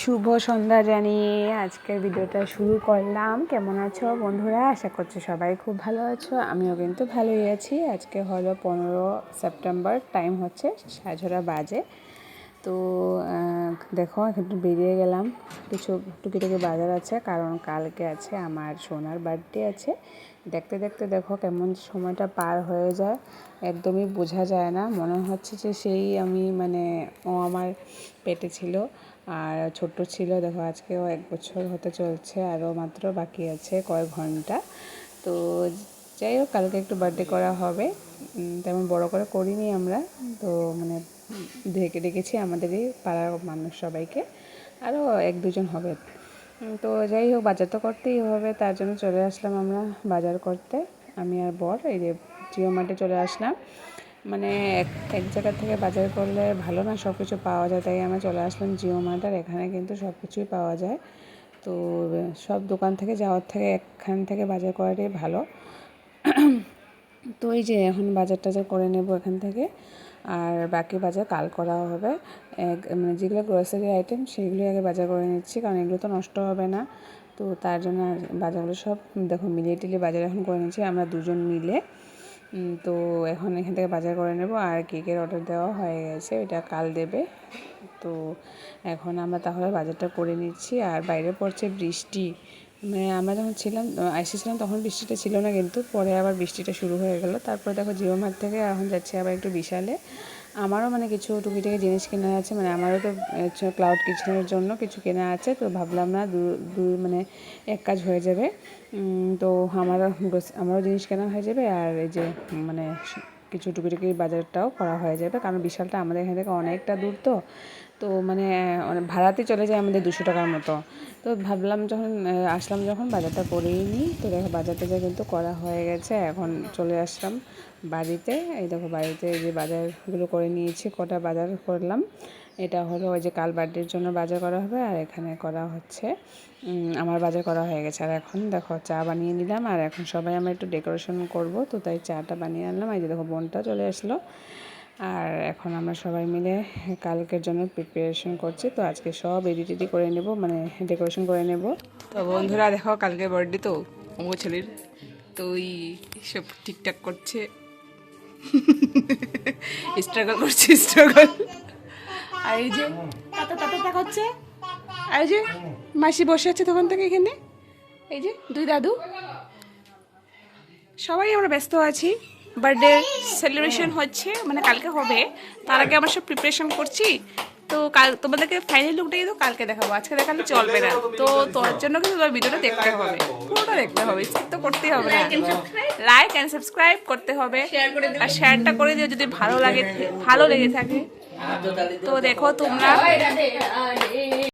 শুভ সন্ধ্যা জানিয়ে আজকের ভিডিওটা শুরু করলাম। কেমন আছো বন্ধুরা? আশা করছি সবাই খুব ভালো আছো। আমিও কিন্তু ভালোই আছি। আজকে হলো পনেরো সেপ্টেম্বর টাইম হচ্ছে সাড়ে বাজে। তো দেখো একটু বেরিয়ে গেলাম। কিছু টুকিটাকি বাজার আছে, কারণ কালকে আছে আমার সোনার বার্থডে আছে। দেখতে দেখতে দেখো কেমন সময়টা পার হয়ে যায়। একদমই বোঝা যায় না। মনে হচ্ছে যে সেই আমি মানে ও আমার পেটে ছিল। আর ছোট্ট ছিল, দেখো আজকেও এক বছর হতে চলছে, আরও মাত্র বাকি আছে কয়েক ঘণ্টা। তো যাই হোক, কালকে একটু বার্থডে করা হবে। তেমন বড় করে করিনি আমরা। তো মানে ডেকে ডেকেছি আমাদেরই পাড়ার মানুষ সবাইকে। আরও এক দুজন হবে। তো যাই হোক, বাজার তো করতেই হবে, তার জন্য চলে আসলাম আমরা বাজার করতে। আমি আর বর, এই যে জিও মার্টে চলে আসলাম। মানে এক এক জায়গা থেকে বাজার করলে ভালো না সব কিছু পাওয়া যায়। তাই আমরা চলে আসলাম জিও মার্ট আর এখানে কিন্তু সব কিছুই পাওয়া যায়। তো, সব দোকান থেকে যাওয়ার থেকে এখান থেকে বাজার করাটাই ভালো। তো এই যে এখন বাজার টাজার করে নেব এখান থেকে। আর বাকি বাজার কাল করা হবে। মানে যেগুলো গ্রোসারি আইটেম সেগুলোই আগে বাজার করে নিচ্ছি, কারণ এগুলো তো নষ্ট হবে না। তো তার জন্য বাজারগুলো সব, দেখো মিলিয়ে টিলিয়ে বাজার এখন করে নিচ্ছি। আমরা দুজন মিলে তো এখন এখান থেকে বাজার করে নেব আর কেকের অর্ডার দেওয়া হয়ে গেছে এটা কাল দেবে। তো এখন আমরা তাহলে বাজারটা করে নিচ্ছি আর বাইরে পড়ছে বৃষ্টি। মানে আমরা যখন ছিলাম এসেছিলাম তখন বৃষ্টিটা ছিল না কিন্তু পরে আবার বৃষ্টিটা শুরু হয়ে গেল। তারপরে দেখো জিও মার্ট থেকে এখন যাচ্ছি আবার একটু বিশালে। আমারও মানে কিছু টুকিটাকি জিনিস কেনা আছে মানে আমারও তো ক্লাউড কিচেনের জন্য কিছু কেনা আছে, তো ভাবলাম না দু মানে এক কাজ হয়ে যাবে। তো আমারও আমারও জিনিস কেনা হয়ে যাবে, আর এই যে মানে কিছু টুকিটাকি বাজারটাও করা হয়ে যাবে, কারণ বিশালটা আমাদের এখান থেকে অনেকটা দূর তো তো মানে অনেক ভাড়াতে চলে যায় আমাদের দুশো টাকার মতো। তো ভাবলাম যখন আসলাম যখন বাজারটা করেই নিই, তো দেখো বাজার টাজার কিন্তু করা হয়ে গেছে, এখন চলে আসলাম বাড়িতে। এই দেখো বাড়িতে যে বাজারগুলো করে নিয়েছি, কটা বাজার করলাম। এটা হলো ওই যে কাল বার্থডের জন্য বাজার করা হবে, আর এখানে করা হচ্ছে আমার বাজার করা হয়ে গেছে। আর এখন দেখো চা বানিয়ে নিলাম, আর এখন সবাই আমরা একটু ডেকোরেশন করব, তো তাই চাটা বানিয়ে আনলাম। এই যে দেখো বোনটা চলে আসলো। আর এখন আমরা সবাই মিলে কালকের জন্য প্রিপারেশন করছি তো আজকে সব এডিট এডি করে নেব মানে ডেকোরেশন করে নেব। তো বন্ধুরা দেখো কালকে বার্থডে তো অঙ্গ ছেলের। তো ওই সব ঠিকঠাক করছে। স্ট্রাগল করছে স্ট্রাগল আর এই যে তাতা তাতা আর এই যে মাসি বসে আছে তখন থেকে এখানে। এই যে দুই দাদু। সবাই আমরা ব্যস্ত আছি। বার্থডে সেলিব্রেশন হচ্ছে মানে কালকে হবে। তার আগে আমরা সব প্রিপারেশন করছি। তো কাল তোমাদেরকে ফাইনাল লুকটা কিন্তু কালকে দেখাবো। আজকে দেখালে চলবে না। তো তোর জন্য কিন্তু তোমার ভিডিওটা দেখতে হবে। পুরোটা দেখতে হবে স্কিপ তো করতেই হবে না। লাইক অ্যান্ড সাবস্ক্রাইব করতে হবে। আর শেয়ারটা করে দিও যদি ভালো লাগে ভালো লেগে থাকে। তো দেখো। তোমরা।